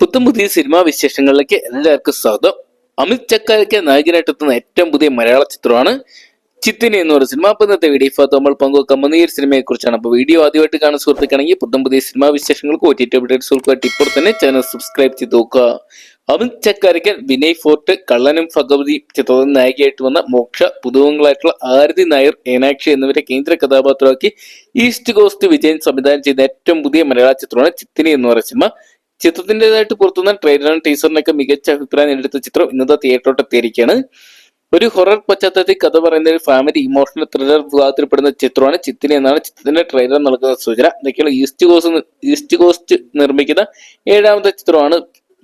പുത്തം പുതിയ സിനിമാ വിശേഷങ്ങളിലേക്ക് എല്ലാവർക്കും സ്വാഗതം. അമിത് ചക്കാലയ്ക്ക് നായകനായിട്ട് എത്തുന്ന ഏറ്റവും പുതിയ മലയാള ചിത്രമാണ് ചിത്തിനി എന്ന് പറയുന്ന സിനിമ. അപ്പൊ ഇന്നത്തെ വീഡിയോ ഇപ്പോൾ നമ്മൾ പങ്കുവെക്കാൻ ഈ ഒരു സിനിമയെ കുറിച്ചാണ്. അപ്പൊ വീഡിയോ ആദ്യമായിട്ട് കാണുന്ന സുഹൃത്തുക്കാണെങ്കിൽ പുത്തം പുതിയ സിനിമാ വിശേഷങ്ങൾക്ക് ഒ ടി ടി അപ്ഡേറ്റ്സുകൾക്കായിട്ട് ഇപ്പോൾ തന്നെ ചാനൽ സബ്സ്ക്രൈബ് ചെയ്ത് നോക്കുക. അമിത് ചക്കാരക്കൻ വിനയ് ഫോർട്ട് കള്ളനും ഭഗവതി ചിത്രത്തിൽ നായികയായിട്ട് വന്ന മോക്ഷ പുതുവങ്ങളായിട്ടുള്ള ആരതി നായർ ഏനാക്ഷി എന്നിവരെ കേന്ദ്ര കഥാപാത്രമാക്കി ഈസ്റ്റ് കോസ്റ്റ് വിജയൻ സംവിധാനം ചെയ്ത ഏറ്റവും പുതിയ മലയാള ചിത്രമാണ് ചിത്തിനി എന്ന് പറയുന്ന സിനിമ. ചിത്രത്തിന്റെതായിട്ട് പുറത്തുനിന്ന ട്രെയിലറിനും ടീസറിനൊക്കെ മികച്ച അഭിപ്രായം എടുത്ത ചിത്രം ഇന്നത്തെ തിയേറ്ററോട്ടെത്തിയിരിക്കുകയാണ് ഒരു ഹൊറർ പശ്ചാത്തലത്തിൽ കഥ പറയുന്ന ഒരു ഫാമിലി ഇമോഷണൽ ത്രില്ലർ വിഭാഗത്തിൽപ്പെടുന്ന ചിത്രമാണ് ചിത്തിനി എന്നാണ് ചിത്രത്തിന്റെ ട്രെയിലർ നൽകുന്ന സൂചന. ഇതൊക്കെയുള്ള ഈസ്റ്റ് കോസ്റ്റ് ഈസ്റ്റ് കോസ്റ്റ് നിർമ്മിക്കുന്ന ഏഴാമത്തെ ചിത്രമാണ്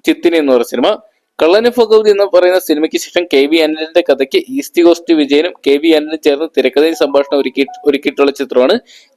ചിത്തിനി എന്ന് പറയുന്ന സിനിമ. കള്ളന് ഭഗവതി എന്ന് പറയുന്ന സിനിമയ്ക്ക് ശേഷം കെ വി അനിലിന്റെ കഥയ്ക്ക് ഈസ്റ്റ് കോസ്റ്റ് വിജയനും കെ വി അനിലും ചേർന്ന് തിരക്കഥയും സംഭാഷണം ഒരുക്കി ഒരുക്കിയിട്ടുള്ള ചിത്രമാണ്.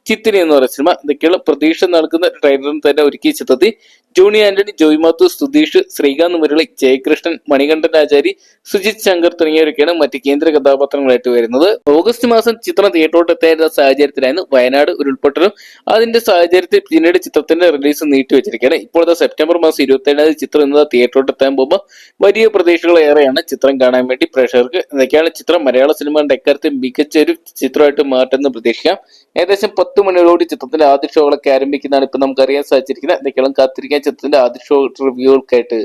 ചിത്തിനി എന്ന് പറയുന്ന സിനിമ. ഇതൊക്കെയുള്ള പ്രതീക്ഷ നൽകുന്ന ട്രെയിലറിന് തന്നെ ഒരുക്കിയ ചിത്രത്തിൽ ജോണി ആന്റണി ജോയ് മാത്തു സുധീഷ് ശ്രീകാന്ത് മുരളി ജയകൃഷ്ണൻ മണികണ്ഠൻ ആചാരി സുജിത് ശങ്കർ തുടങ്ങിയവരൊക്കെയാണ് മറ്റ് കേന്ദ്ര കഥാപാത്രങ്ങളായിട്ട് വരുന്നത്. ഓഗസ്റ്റ് മാസം ചിത്രം തിയേറ്ററോട്ട് എത്തായിരുന്ന സാഹചര്യത്തിലായിരുന്നു വയനാട് ഉരുൾപൊട്ടലും. അതിന്റെ സാഹചര്യത്തിൽ പിന്നീട് ചിത്രത്തിന്റെ റിലീസ് നീട്ടിവെച്ചിരിക്കുകയാണ് ഇപ്പോഴത്തെ സെപ്റ്റംബർ മാസം ഇരുപത്തി ഏഴാം ചിത്രം ഇന്നത് തിയേറ്ററോട്ട് എത്താൻ പോകുമ്പോൾ വലിയ പ്രതീക്ഷകൾ ഏറെയാണ് ചിത്രം കാണാൻ വേണ്ടി പ്രേക്ഷകർക്ക്. എന്തൊക്കെയാണ് ചിത്രം മലയാള സിനിമയുടെ എക്കാര്യത്തിൽ മികച്ച ഒരു ചിത്രമായിട്ട് മാറ്റുമെന്ന് പ്രതീക്ഷിക്കാം. ഏകദേശം പത്ത് മണിയോടുകൂടി ചിത്രത്തിന്റെ ആദ്യ ഷോകളൊക്കെ ആരംഭിക്കുന്നതാണ് ഇപ്പൊ നമുക്ക് അറിയാൻ സാധിച്ചിരിക്കുന്നത്. എന്തൊക്കെയാണ് കാത്തിരിക്കാൻ ചിത്രത്തിന്റെ ആദ്യ ഷോ റിവ്യൂകൾക്കായിട്ട്.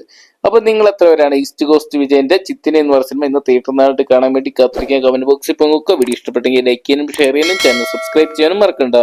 അപ്പൊ നിങ്ങൾ എത്ര പേരാണ്? ഈസ്റ്റ് കോസ്റ്റ് വിജയന്റെ ചിത്തിനെ എന്ന് പറഞ്ഞ സിനിമ ഇന്ന് തിയേറ്റർ നാളിട്ട് കാണാൻ വേണ്ടി കാത്തിരിക്കാൻ കമന്റ് ബോക്സിൽ പങ്കുവെക്കുക വീഡിയോ ഇഷ്ടപ്പെട്ടെങ്കിൽ ലൈക്ക് ചെയ്യാനും ഷെയർ ചെയ്യാനും ചാനൽ സബ്സ്ക്രൈബ് ചെയ്യാനും മറക്കണ്ട.